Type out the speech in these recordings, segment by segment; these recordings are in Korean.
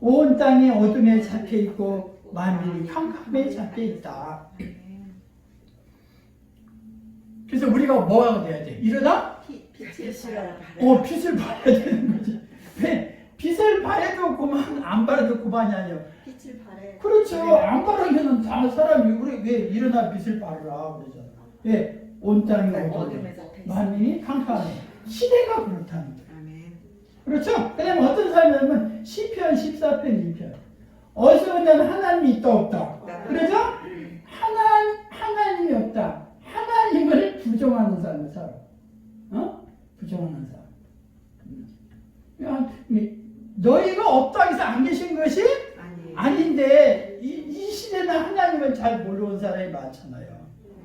온 땅이 어둠에 잡혀 있고 만민이 캄캄에 잡혀 있다. 그래서 우리가 뭐가 돼야 돼? 일어나? 빛을 어, 빛을 봐야 되는 거지. 왜? 빛을 봐야도 그만, 안 봐도 그만이 아니야. 빛을 발해. 그렇죠. 안 바라면은 다 사람이 우리 왜 일어나 빛을 발으라 그러잖아. 왜? 온 땅이 어둠에 어둠에. 만민이 캄캄해. 시대가 그렇다는. 그렇죠? 그 다음에 어떤 사람이냐면 시편 14편 2편 어디서 보면 하나님이 있다 없다 그러죠? 하나, 하나님이 없다 하나님을 부정하는 사람을 살아 어? 부정하는 사람 음. 너희가 없다 해서 안 계신 것이. 아닌데 이, 이 시대는 하나님을 잘 모르는 사람이 많잖아요.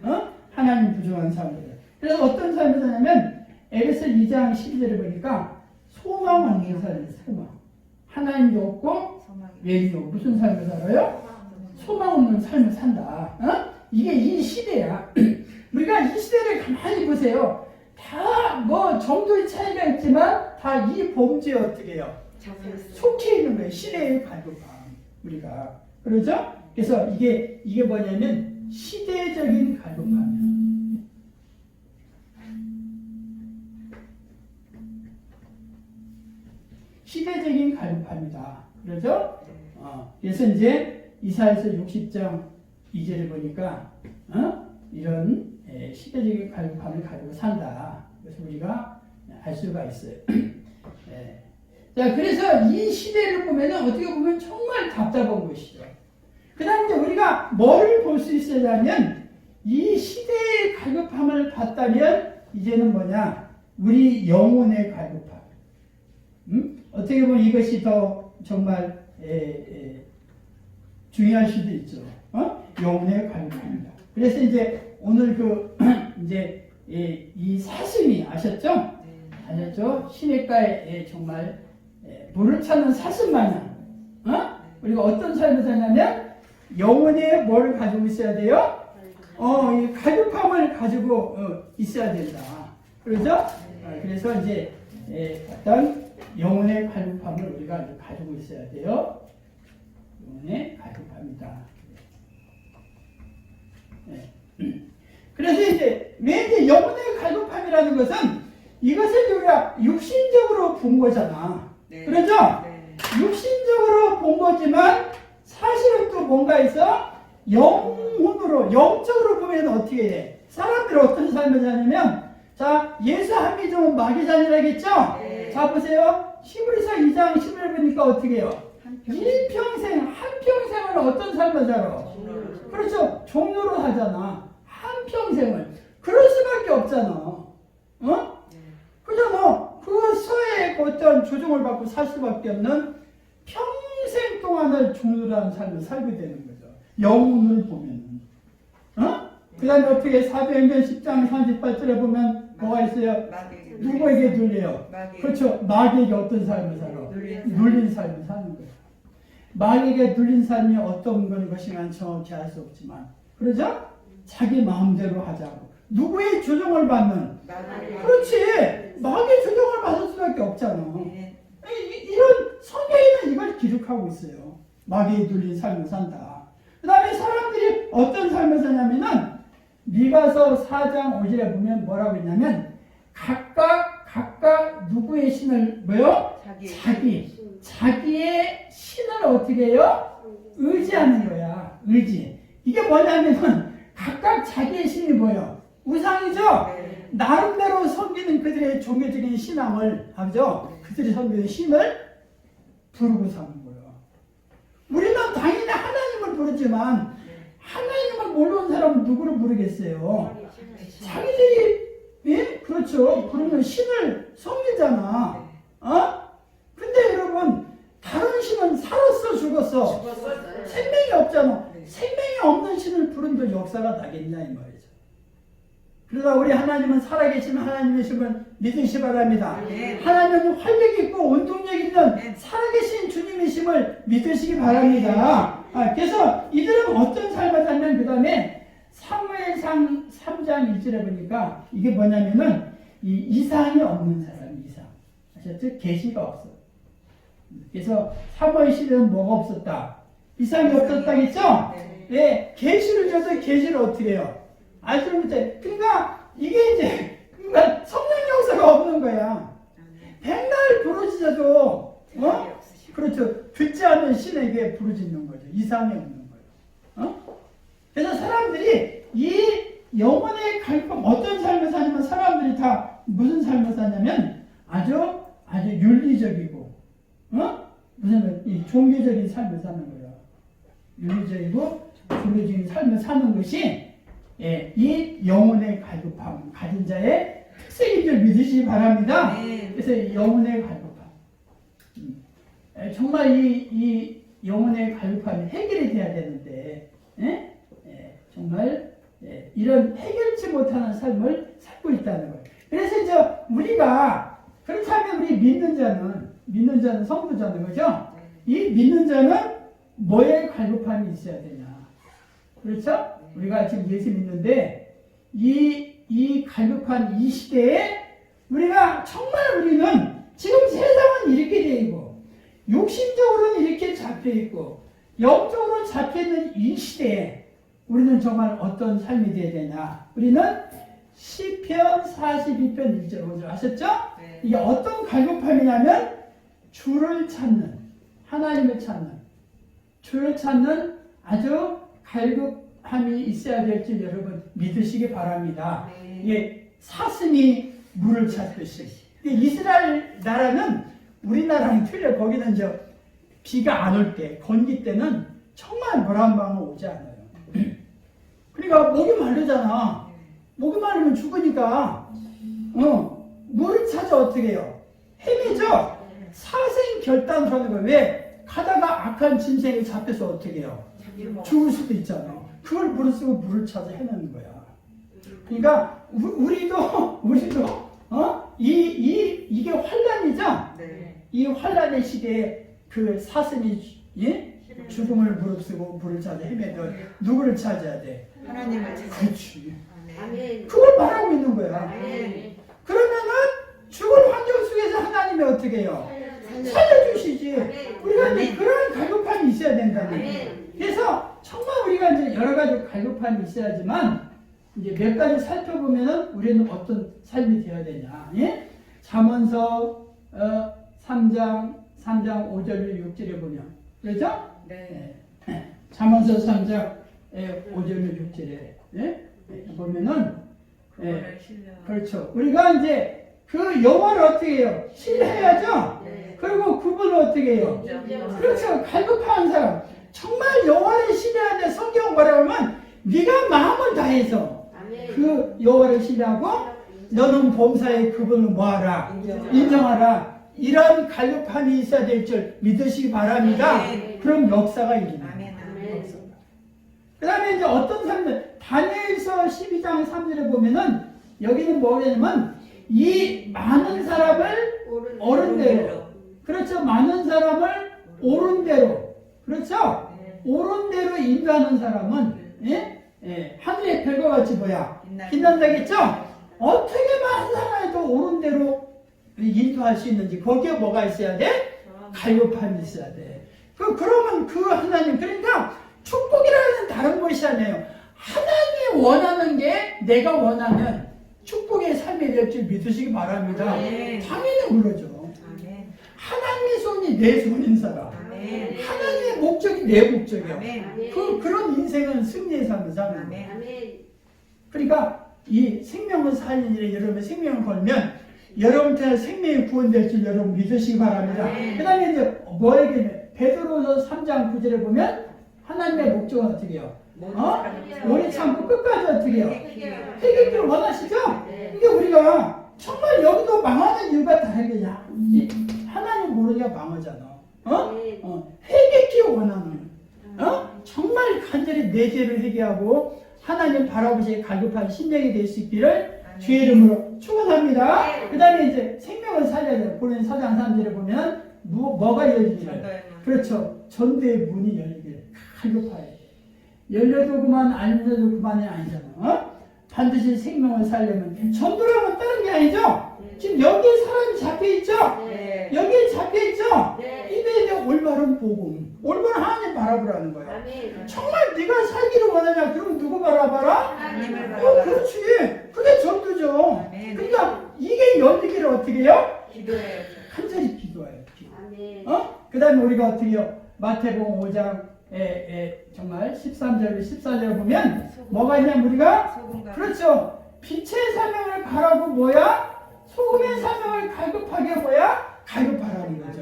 어? 하나님 부정한 사람들. 그래서 어떤 사람이 사냐면 에베소 2장 12절을 보니까 소망 없는 사람이 소망. 하나님도 없고. 외리도 무슨 삶을 살아요? 소망 없는 삶을 산다. 어? 이게 이 시대야. 우리가 이 시대를 가만히 보세요. 다 뭐 정도의 차이가 있지만 다 이 범죄에 어떻게 해요? 속해 있는 거예요. 시대의 갈급함. 우리가. 그러죠? 그래서 이게, 이게 뭐냐면 시대적인 갈급함이야. 시대적인 갈급함이다. 그러죠? 어, 그래서 이제 이사에서 60장 2절을 보니까, 어? 이런 에, 시대적인 갈급함을 가지고 산다. 그래서 우리가 알 수가 있어요. 예. 자, 그래서 이 시대를 보면은 어떻게 보면 정말 답답한 것이죠. 그 다음에 이제 우리가 뭐를 볼수 있어야하면 이 시대의 갈급함을 봤다면 이제는 뭐냐? 우리 영혼의 갈급함. 음? 어떻게 보면 이것이 더 정말 에, 에, 중요할 수도 있죠. 어? 영혼의 갈급함이다. 그래서 이제 오늘 그 이제 이, 이 사슴이 아셨죠? 네. 아셨죠? 시냇가에 예, 정말 예, 물을 찾는 사슴 마냥 어? 우리가 어떤 삶을 사냐면 영혼에 뭘 가지고 있어야 돼요? 어, 이 갈급함을 가지고 어, 있어야 된다. 그렇죠? 어, 그래서 이제 예, 어떤 영혼의 갈급함을 우리가 가지고 있어야 돼요. 영혼의 갈급함이다. 예. 그래서 이제 왜 이제 영혼의 갈급함이라는 것은 이것을 우리가 육신적으로 본 거잖아. 네. 그렇죠? 네. 육신적으로 본 거지만 사실은 또 뭔가 있어? 영혼으로, 영적으로 보면 어떻게 해? 사람들이 어떤 삶을 사냐면, 자, 예수 한 믿으면 마귀자니라겠죠? 네. 자, 보세요. 히브리서 2장 10을 보니까 어떻게 해요? 한평. 일평생, 한평생을 어떤 삶을 살아? 그렇죠. 종로로 하잖아. 한평생을. 그럴 수밖에 없잖아. 어? 네. 그잖아. 그 서에 어떤 조종을 받고 살 수밖에 없는 평생 동안을 종로라는 삶을 살게 되는 거죠. 영혼을 보면. 어? 그 다음에 어떻게 사도행전 10장 38절에 보면 뭐가 있어요? 누구에게 눌려요? 그렇죠. 마귀에게 어떤 삶을 살아? 눌린 삶. 삶을 사는 거예요. 마귀에게 눌린 삶이 어떤 건 것인가 정확히 알 수 없지만. 그러죠? 자기 마음대로 하자고. 누구의 조종을 받는? 그렇지. 마귀의 조종을 받을 수밖에 없잖아. 네. 이- 이- 이런 성경에는 이걸 기록하고 있어요. 마귀에 눌린 삶을 산다. 그 다음에 사람들이 어떤 삶을 사냐면은 미가서 4장 5절에 보면 뭐라고 했냐면 각각 각각 누구의 신을 뭐요? 자기. 자기 자기의 신을 어떻게 해요? 의지하는 거야. 의지. 이게 뭐냐면은 각각 자기의 신이 뭐요? 우상이죠. 네. 나름대로 섬기는 그들의 종교적인 신앙을 하죠. 그들이 섬기는 신을 부르고 사는 거예요. 우리는 당연히 하나님을 부르지만 모르는 사람은 누구를 부르겠어요? 자기들이 예? 그렇죠. 부르는 신을 섬기잖아. 어? 근데 여러분 다른 신은 살았어 죽었어. 생명이 없잖아. 네. 생명이 없는 신을 부른들 역사가 나겠냐 이 말이죠. 그러다 우리 하나님은 살아계신 하나님의 신을 믿으시 바랍니다. 네. 하나님은 활력 있고 운동력 있는 네. 살아계신 주님의 심을 믿으시기 바랍니다. 아, 그래서 이들은 어떤 삶을 살면 그 다음에 사무엘상 3장 1절에 보니까 이게 뭐냐면은 이 이상이 없는 사람 이상. 아셨죠? 계시가 없어. 그래서 사모의 시대는 뭐가 없었다? 이상이 없었다겠죠? 네. 예, 계시를 줘서 계시를 어떻게 해요? 알지 못해. 그러니까 이게 이제 그러니까 성령 용서가 없는 거야. 백날 부르짖어도 어? 그렇죠. 듣지 않는 신에게 부르짖는 거죠. 이상이 없는 거예요. 어? 그래서 사람들이 이 영혼의 갈등 어떤 삶을 사냐면 사람들이 다 무슨 삶을 사냐면 아주 아주 윤리적이고 어? 무슨 이 종교적인 삶을 사는 거예요. 윤리적이고 종교적인 삶을 사는 것이 예, 이 영혼의 갈급함 가진 자의 특색인 줄 믿으시기 바랍니다. 네. 그래서 이 영혼의 갈급함. 음. 에, 정말 이, 이 영혼의 갈급함이 해결이 돼야 되는데, 예? 예, 정말 예, 이런 해결치 못하는 삶을 살고 있다는 거예요. 그래서 이제 우리가 그렇다면 우리 믿는 자는 믿는 자는 성부자는 거죠. 이 믿는 자는 뭐에 갈급함이 있어야 되냐? 그렇죠? 우리가 지금 예수 믿는데 이, 이 갈급한 이 시대에 우리가 정말 우리는 지금 세상은 이렇게 돼 있고 육신적으로는 이렇게 잡혀 있고 영적으로 잡혀 있는 이 시대에 우리는 정말 어떤 삶이 돼야 되냐? 우리는 시편 42편 1절 5절 아셨죠? 네. 이게 어떤 갈급함이냐면 주를 찾는 하나님을 찾는 주를 찾는 아주 갈급함이 있어야 될 줄 여러분 믿으시기 바랍니다. 네. 이게 사슴이 물을 찾듯이 이스라엘 나라는 우리나라랑 틀려 거기는 저 비가 안 올 때 건기 때는 정말 물한 방울 오지 않아요. 그러니까 목이 마르잖아. 목이 마르면 죽으니까 어 물을 찾아 어떻게 해요? 헤매죠. 사생 결단하는 거예요. 왜? 가다가 악한 짐승에 잡혀서 어떻게 해요? 죽을 수도 있잖아. 그걸 물을 쓰고 물을 찾아 헤매는 거야. 그러니까 우- 우리도 우리도 어 이 이 이게 환란이죠. 네. 이 환란의 시대에 그 사슴이 예? 죽음을 무릅쓰고 물을 찾아 헤매던 누구를 찾아야 돼? 하나님을 찾아. 그렇지. 아멘. 그걸 말하고 있는 거야. 아멘. 그러면은 죽은 환경 속에서 하나님이 어떻게 해요? 살려주시지. 우리가 이제. 그런 갈급함이 있어야 된다는 거예요. 그래서 정말 우리가 이제 여러 가지 갈급함이 있어야지만 이제 몇 가지 살펴보면은 우리는 어떤 삶이 되어야 되냐. 예? 잠언서 어, 3장 3장 5절 6절에 보면 그렇죠? 네. 예. 잠언서 3장 5절 6절에 예? 보면은 예. 그렇죠. 우리가 이제 그 영어를 어떻게 해요? 신뢰해야죠. 네. 그리고 그분을 어떻게 해요? 그렇죠. 갈급한 사람. 정말 여호와를 신뢰해야 돼. 성경 뭐라고 하면 네가 마음을 다해서 그 여호와를 신뢰하고 너는 범사에 그분을 뭐하라? 인정. 인정하라. 이런 갈급함이 있어야 될 줄 믿으시기 바랍니다. 아멘. 그럼 역사가. 아멘. 그 다음에 이제 어떤 사람들, 다니엘서 12장 3절에 보면은 여기는 뭐냐면 이 많은 사람을 옳은 대로, 그렇죠. 많은 사람을 옳은 대로, 그렇죠. 네. 옳은 대로 인도하는 사람은, 예? 예, 하늘의 별과 같이 뭐야? 빛난다겠죠? 어떻게 사람에도 옳은 대로 인도할 수 있는지, 거기에 뭐가 있어야 돼? 갈급함이 있어야 돼. 그, 그러면 그 하나님, 그러니까 축복이라는 다른 것이 아니에요. 하나님이 원하는 게 내가 원하면 축복의 삶이 될 줄 믿으시기 바랍니다. 네. 당연히 그러죠. 아멘. 하나님의 손이 내 손인 사람. 아멘. 하나님의 목적이 내 목적이야. 아멘. 그, 그런 인생은 승리의 삶을 사는 거예요. 아멘. 그러니까 이 생명을 살리는 일에 여러분의 생명을 걸면 여러분한테 생명이 구원될 줄 여러분 믿으시기 바랍니다. 네. 그 다음에 이제 뭐에게 베드로서 3장 9절에 보면 하나님의 목적은 어떻게 해요? 모든 어? 사람을 오래 참고 끝까지 어떻게 해요? 회개를 원하시죠? 이게 우리가 정말 여기도 망하는 이유가 다 이게야. 이 하나님 모르니까 망하잖아. 어? 어, 회개기 원하는. 어? 정말 간절히 내 죄를 회개하고 하나님 바라보시에 갈급한 심령이 될 수 있기를 주의 이름으로 축원합니다. 네. 그 다음에 이제 생명을 살려야 돼요. 보는 사장 3절에 보면 뭐, 뭐가 열리기를. 그렇죠. 전대의 문이 열리길 갈급하여 열려도 그만 안 열려도 그만이 아니잖아. 어? 반드시 생명을 살려면 전도라고 다른 게 아니죠. 지금 여기에 사람이 잡혀 있죠. 네. 여기에 잡혀 있죠. 네. 입에 대한 올바른 복음, 올바른 바라보라는 거예요. 아멘. 정말 네가 살기를 원하냐? 그럼 누구 바라봐라? 하나님을 어, 바라봐. 그렇지. 그게 전도죠. 그러니까 이게 열리기를 어떻게 해요? 기도해요. 간절히 기도해요. 기도. 어? 그 다음에 우리가 어떻게 해요? 마태복음 5장 에 에, 정말 13절, 14절 보면 뭐가 있냐면 우리가 그렇죠. 빛의 사명을 가라고 뭐야? 소금의 사명을 갈급하게 뭐야? 갈급하라는 거죠.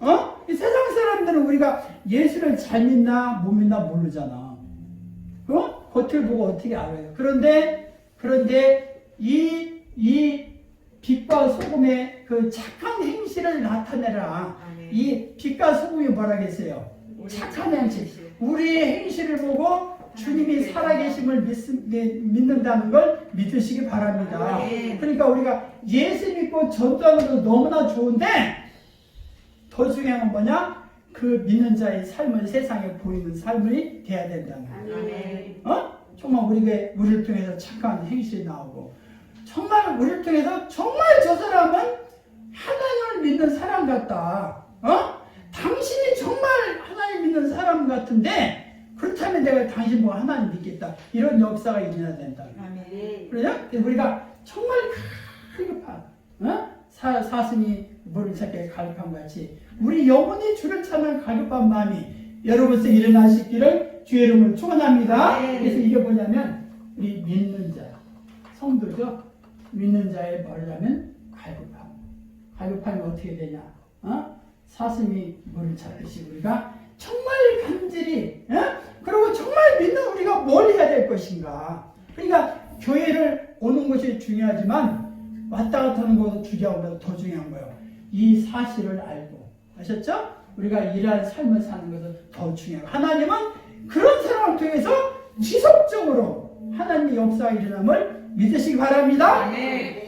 어? 이 세상 사람들은 우리가 예수를 잘 믿나 못 믿나 모르잖아. 어? 겉을 보고 어떻게 알아요? 그런데 그런데 이 이 빛과 소금의 그 착한 행실을 나타내라. 아멘. 이 빛과 소금이 뭐라겠어요? 착한 행실. 우리의 행실을 보고 주님이 살아계심을 믿, 믿는다는 걸 믿으시기 바랍니다. 아멘. 그러니까 우리가 예수 믿고 전도하는 것도 너무나 좋은데 더 중요한 건 뭐냐? 그 믿는 자의 삶을 세상에 보이는 삶이 돼야 된다는 거예요. 어? 정말 우리가 우리를 통해서 착한 행실이 나오고 정말 우리를 통해서 정말 저 사람은 하나님을 믿는 사람 같다. 어? 당신이 정말 하나님 믿는 사람 같은데 그렇다면 내가 당신 보고 하나님 믿겠다. 이런 역사가 일어나야 된다. 아멘. 그래서 우리가 정말 갈급한 어? 사, 사슴이 물을 찾게 갈급한 같이 우리 영혼이 주를 찾는 갈급한 마음이 여러분께 일어나시기를 주의 이름으로 축원합니다. 네. 그래서 이게 뭐냐면 우리 믿는 자 성도죠. 믿는 자의 말하면 갈급함. 갈급함이 어떻게 되냐? 어? 사슴이 물을 찾듯이 우리가 정말 간절히 어? 그리고 정말 믿는 우리가 뭘 해야 될 것인가? 그러니까 교회를 오는 것이 중요하지만 왔다 갔다 하는 것도 중요하고 더 중요한 거예요. 이 사실을 알고 아셨죠? 우리가 이러한 삶을 사는 것은 더 중요해요. 하나님은 그런 사람을 통해서 지속적으로 하나님의 역사가 일어남을 믿으시기 바랍니다. 아멘.